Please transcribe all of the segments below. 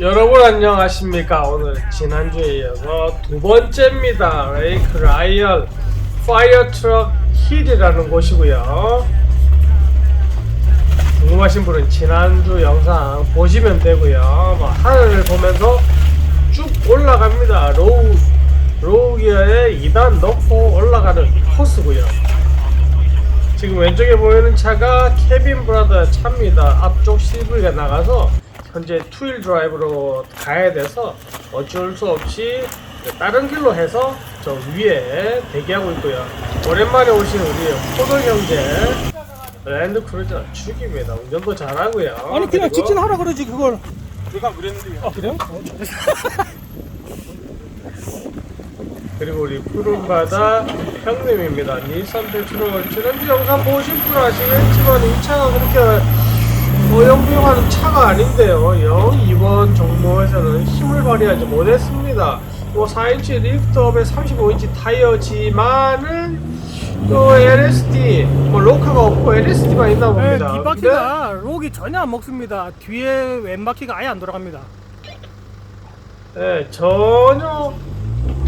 여러분 안녕하십니까? 오늘 지난주에 이어서 두 번째입니다. 레이크 라이언 파이어 트럭 힐이라는 곳이고요. 궁금하신 분은 지난주 영상 보시면 되고요. 뭐 하늘을 보면서 쭉 올라갑니다. 로우 로우 기어의 2단 넣고 올라가는 코스고요. 지금 왼쪽에 보이는 차가 케빈 브라더 차입니다. 앞쪽 CV가 나가서 현재 투일 드라이브로 가야 돼서 어쩔 수 없이 다른 길로 해서 저 위에 대기하고 있고요. 오랜만에 오신 우리 호돌 형제 랜드 크루저 죽입니다. 운전도 잘하고요. 아니 그냥 그리고 직진하라 그러지 그걸 내가 그랬는데요. 아 그래요? 그리고 우리 푸른바다 형님입니다. 닐산 페트롤 지난주 영상 보신 분 아시겠지만 이 차가 그렇게 어영부영하는 차가 아닌데요. 영 이번 정모에서는 힘을 발휘하지 못했습니다. 뭐 4인치 리프트업에 35인치 타이어지만은 또 LSD 뭐 로카가 없고 LSD만 있나 네, 봅니다. 뒷바퀴가 록이 전혀 안 먹습니다 뒤에 왼바퀴가 아예 안 돌아갑니다 근데, 네, 전혀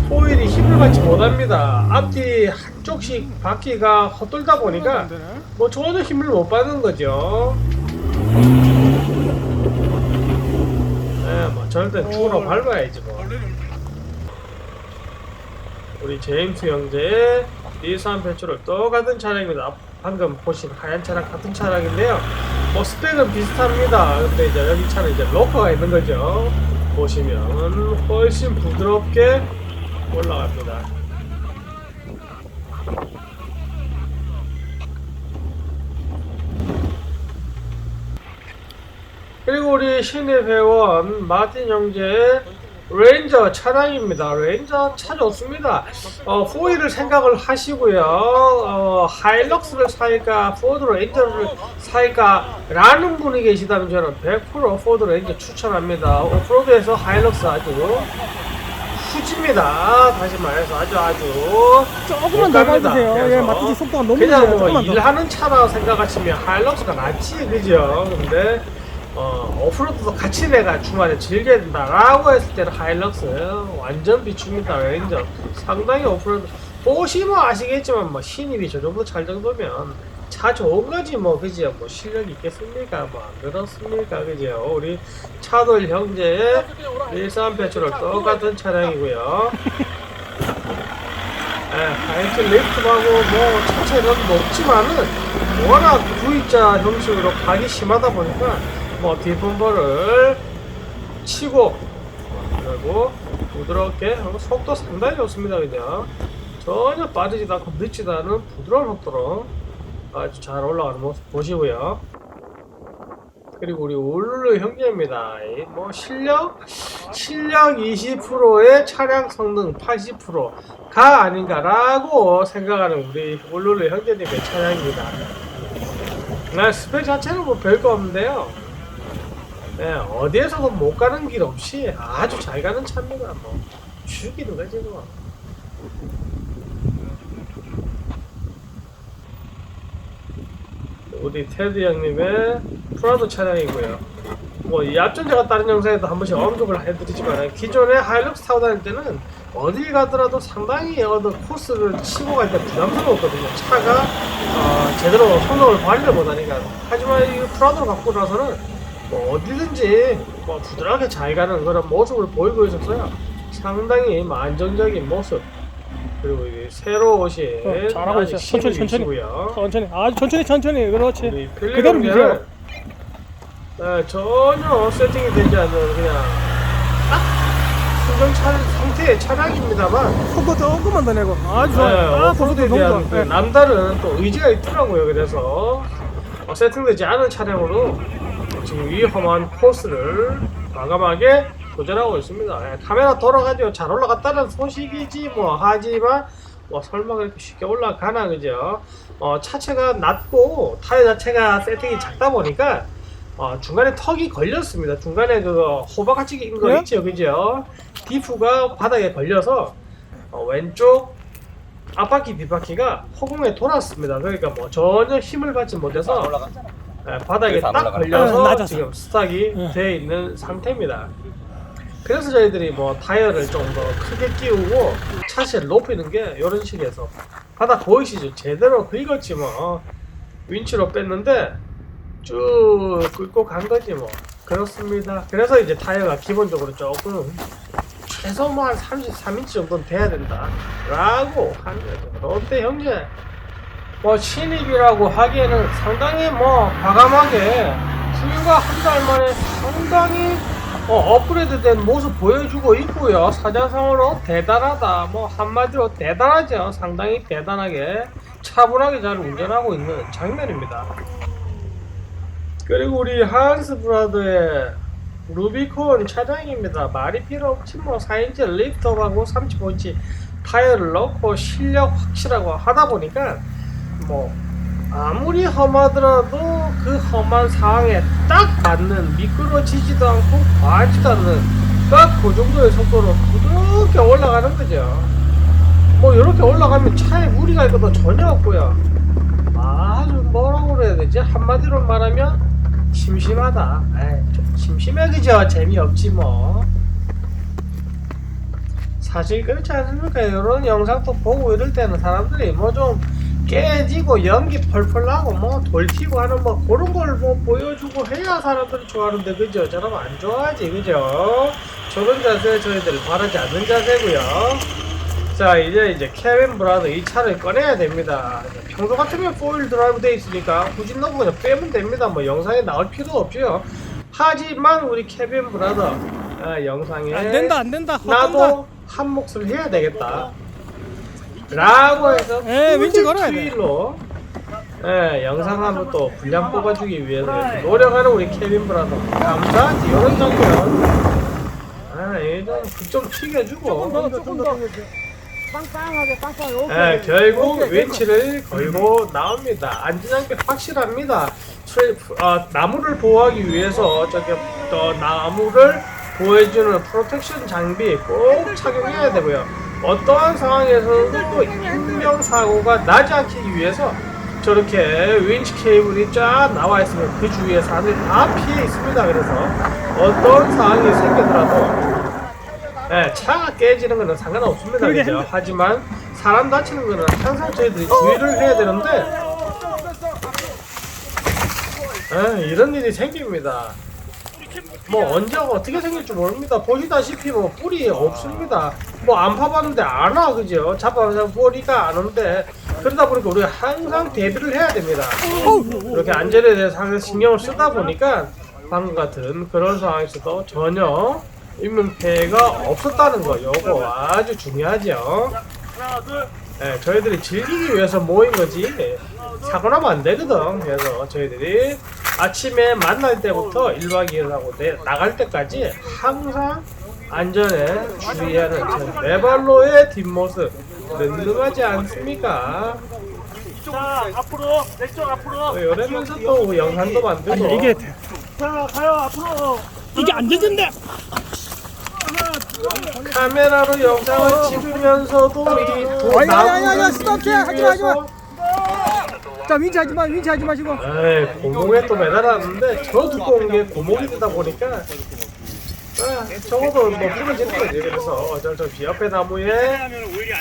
호일이 힘을 받지 못합니다. 앞뒤 한쪽씩 바퀴가 헛돌다 보니까 안 되네. 뭐 전혀 힘을 못 받는 거죠. 네, 뭐땐 죽으러 밟아야지 뭐. 우리 제임스 형제의 닐산 배출을 떠가던 차량입니다. 방금 보신 하얀 차량 같은 차량인데요. 뭐 스펙은 비슷합니다. 근데 이제 여기 차는 이제 로커가 있는 거죠. 보시면 훨씬 부드럽게 올라갑니다. 그리고 우리 신입 회원 마틴 형제의 레인저 차량입니다. 레인저 차 좋습니다. 어, 호일을 생각을 하시고요. 어, 하일럭스를 살까, 포드 레인저를 살까, 라는 분이 계시다면 저는 100% 포드 레인저 추천합니다. 오프로드에서 하일럭스 아주 후집니다. 다시 말해서 아주 아주 조금만. 밟으세요 예, 마티지 속도가 너무 그냥 느려요 뭐 조금만 더 일하는 차라 생각하시면 하일럭스가 낫지 그죠? 근데 어, 오프로드도 같이 내가 주말에 즐겨야 된다라고 했을 때는 하일럭스 완전 비춥니다. 레인저 상당히 오프로드 보시면 아시겠지만 뭐 신입이 저 정도 찰 정도면 차 좋은 거지 뭐 그죠 뭐 실력 있겠습니까? 뭐 안 그렇습니까? 그죠 우리 차돌 형제의 일산 배출을 똑같은 차량이고요. 예, 하이트 리프트하고 뭐 차체는 높지만은 워낙 V자 형식으로 각이 심하다 보니까 뭐 뒷범버를 치고 그리고 부드럽게 하고 속도 상당히 좋습니다 그냥 전혀 빠르지도 않고 늦지도 않은 부드러운 속도로 아주 잘 올라가는 모습 보시고요 그리고 우리 울룰루 형제입니다. 이뭐 실력 실력 20%의 차량 성능 80%가 아닌가라고 생각하는 우리 울룰루 형제님의 차량입니다. 네, 스펙 자체는 뭐 별거 없는데요. 네, 어디에서도 못 가는 길 없이 아주 잘 가는 차입니다. 뭐 죽이는 거지 뭐. 우리 테드 형님의 프라도 차량이고요. 뭐 이 앞전 제가 다른 영상에도 한 번씩 언급을 해드리지만 기존에 하이럭스 타고 다닐 때는 어딜 가더라도 상당히 어느 코스를 치고 갈 때 부담스러웠거든요. 차가 어, 제대로 성능을 발휘를 못하니까. 하지만 이 프라도를 갖고 나서는 뭐 어디든지 뭐 부드럽게 잘 가는 그런 모습을 보이고 있었어요. 상당히 뭐 안정적인 모습. 그리고 이 새로 오신 어, 잘하고 아직 있어요. 천천히, 천천히. 신입이시고요. 천천히 아주 천천히 천천히 그렇지 우리 그대로 미세요 네, 전혀 세팅이 되지 않는 그냥 딱 순정 차, 상태의 차량입니다만 속도 조금만 더 내고 아주 네, 좋아요 아 오프로드에 대한 너무 그 좋아 네. 남다른 또 의지가 있더라고요 그래서 어, 세팅되지 않은 차량으로 지금 위험한 코스를 과감하게 도전하고 있습니다 예, 카메라 돌아가죠 잘 올라갔다는 소식이지 뭐 하지만 뭐 설마 그렇게 쉽게 올라가나 그죠 어, 차체가 낮고 타이어 자체가 세팅이 작다 보니까 어, 중간에 턱이 걸렸습니다. 중간에 그 호박같이 긴거 그래요? 있죠, 그죠? 디프가 바닥에 걸려서 어, 왼쪽 앞바퀴 뒷바퀴가 허공에 돌았습니다. 그러니까 뭐 전혀 힘을 받지 못해서 예, 바닥에 그래서 안딱 올라가는 거야. 걸려서 응, 낮아서. 지금 스탁이 응. 되어 있는 상태입니다. 그래서 저희들이 뭐 타이어를 좀 더 크게 끼우고 차시를 높이는 게 이런 식에서 바닥 보이시죠? 제대로 긁었지 뭐 윈치로 뺐는데 쭉 끌고 간 거지 뭐 그렇습니다. 그래서 이제 타이어가 기본적으로 조금 최소 뭐 한 33인치 정도는 돼야 된다 라고 하는 거죠. 롯데 형제 뭐 신입이라고 하기에는 상당히 뭐 과감하게 불과 한 달 만에 상당히 어, 업그레이드된 모습 보여주고 있고요. 사자성어로 대단하다. 뭐 한마디로 대단하죠. 상당히 대단하게 차분하게 잘 운전하고 있는 장면입니다. 그리고 우리 한스 브라더의 루비콘 차량입니다. 말이 필요 없지 뭐 4인치 리프트하고 35인치 타이어를 넣고 실력 확실하고 하다 보니까 뭐 아무리 험하더라도 그 험한 상황에 딱 맞는 미끄러지지도 않고 과하지도 않는 딱 그 정도의 속도로 부드럽게 올라가는 거죠. 뭐 이렇게 올라가면 차에 무리 갈 것도 전혀 없고요. 아주 뭐라고 그래야 되지? 한마디로 말하면 심심하다. 에이, 좀 심심해 그죠? 재미없지 뭐. 사실 그렇지 않습니까? 이런 영상도 보고 이럴 때는 사람들이 뭐좀 깨지고 연기 펄펄 나고 뭐 돌튀고 하는 뭐 그런 걸 뭐 보여주고 해야 사람들이 좋아하는데 그죠? 저러면 안 좋아하지 그죠? 저런 자세 저희들 바라지 않는 자세고요. 자 이제 이제 케빈 브라더 이 차를 꺼내야 됩니다. 평소 같으면 포일 드라이브 돼 있으니까 굳이 넣고 그냥 빼면 됩니다. 뭐 영상에 나올 필요 없죠. 하지만 우리 케빈 브라더 아, 영상에 안 된다 안 된다 나도 한 몫을 해야 되겠다. 라고 해서 에, 왠지 걸어야 돼. 투일로 예, 영상 한번 또 분량 뽑아주기 위해서 이렇게 노력하는 우리 케빈 브라더. 감사하지 이런 장면. 아, 얘좀좀 튀겨주고. 빵빵하게 빵빵 예, 결국 윈치를 걸고 나옵니다. 안전장비 확실합니다. 트레이프, 아, 나무를 보호하기 위해서 저기 또 나무를 보호해주는 프로텍션 장비 꼭 착용해야 되고요. 어떠한 상황에서도 인명 사고가 나지 않기 위해서 저렇게 윈치 케이블이 쫙 나와 있으면 그 주위에 사람들이 다 피해 있습니다. 그래서 어떤 상황이 생기더라도 예, 차가 깨지는 거는 상관없습니다. 했네. 하지만 사람 다치는 거는 항상 저희들이 주의를 해야 되는데 예, 이런 일이 생깁니다. 뭐 언제 어떻게 생길지 모릅니다. 보시다시피 뭐 뿔이 없습니다. 뭐 안 파봤는데 안 와, 그죠? 잡아서 뿌리가 안 오는데 그러다 보니까 우리가 항상 대비를 해야 됩니다. 이렇게 안전에 대해서 항상 신경을 쓰다 보니까 방금 같은 그런 상황에서도 전혀 인명피해가 없었다는 거 요거 아주 중요하죠 네, 저희들이 즐기기 위해서 모인 거지 사고 나면 안 되거든 그래서 저희들이 아침에 만날 때부터 1박 2일 하고 내, 나갈 때까지 항상 안전에 주의하는 저 네발로의 뒷모습 든든하지 않습니까? 자 앞으로 내쪽 앞으로 또 이러면서 또 영상도 만들고 아니 이게 자 가요 앞으로 이게 안 되던데 카메라로 영상을 찍으면서도 이두 나무를 스톱해. 하지 마, 하지 마. 위해서 자 윈치 하지 마 윈치 하지 마시고 에이 고목에 또 매달았는데 저 두꺼운 게 고목이 되다 보니까 아, 적어도 뭐 부러지는 거지 그래서 저, 저 옆에 나무에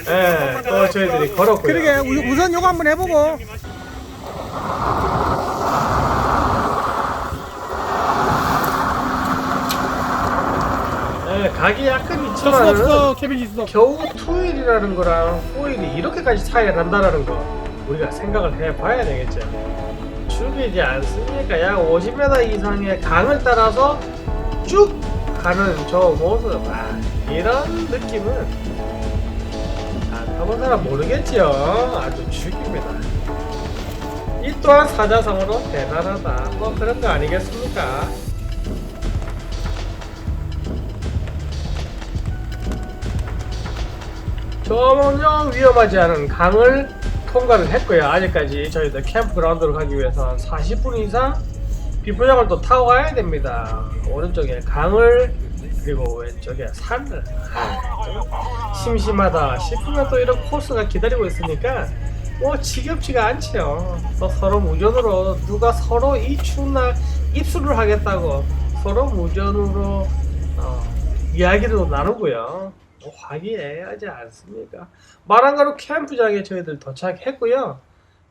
예, 또 저희들이 걸었고요 그러게 우- 우선 요거 한번 해보고 예, 각이 약간 있지만 케빈 겨우 투일이라는 거랑 포일이 이렇게까지 차이가 난다라는 거 우리가 생각을 해봐야 되겠죠. 죽이지 않습니까? 약 50m 이상의 강을 따라서 쭉 가는 저 모습, 아, 이런 느낌은 안 타본 사람 모르겠지요. 아주 죽입니다. 이 또한 사자성어로 대단하다. 뭐 그런 거 아니겠습니까? 전혀 위험하지 않은 강을 통과를 했고요. 아직까지 저희들 캠프그라운드로 가기 위해서 한 40분 이상 비포장을 또 타고 가야 됩니다. 오른쪽에 강을 그리고 왼쪽에 산을 아, 좀 심심하다 싶으면 또 이런 코스가 기다리고 있으니까 뭐 지겹지가 않죠. 또 서로 무전으로 누가 서로 이 추운 날 입술을 하겠다고 서로 무전으로 어, 이야기도 나누고요. 뭐 화기애애하지 않습니까? 마랑가루 캠프장에 저희들 도착했고요.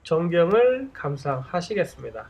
전경을 감상하시겠습니다.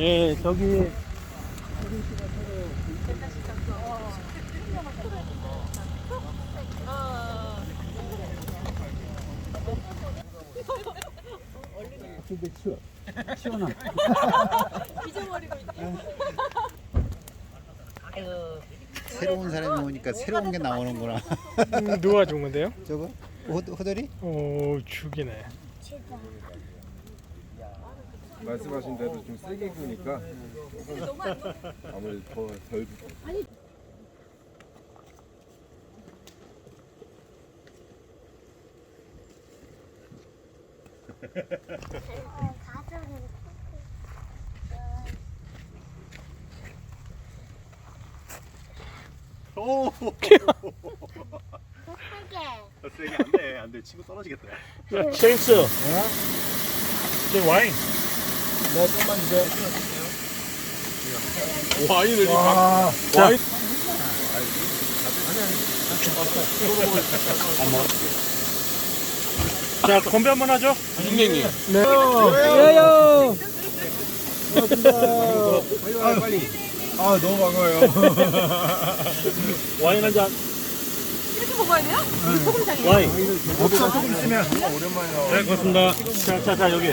예, 저기 새로운 사람이 오니까 새로운 게 나오는구나. 누가 준 건데요? 저거 호, 호돌이? 오 죽이네. 말씀하신 대로 좀 세게 구니까 아무래도 더덜 오, 세게 안 돼, 안 돼. 치고 떨어지겠다. 제임스. 저 와인. 와인을 와인. 자, 건배 한 번 하죠. 선생님 예요. 아 너무 반가워요 와인 한 잔. 이렇게 먹어야 돼요? 소금 장이요? 와인. 없어, 조금 있으면. 오랜만에 나와 네, 고맙습니다. 자, 자, 자, 여기.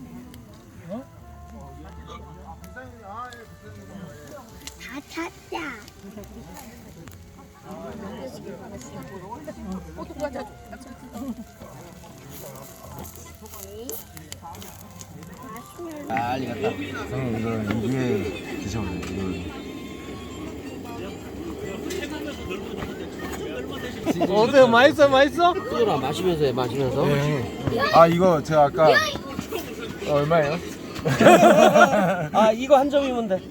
어때 맛있어 맛있어? 마시면서 해, 마시면서. 아 이거 제가 아까 얼마예요? 아, 이거 한 점이면 돼.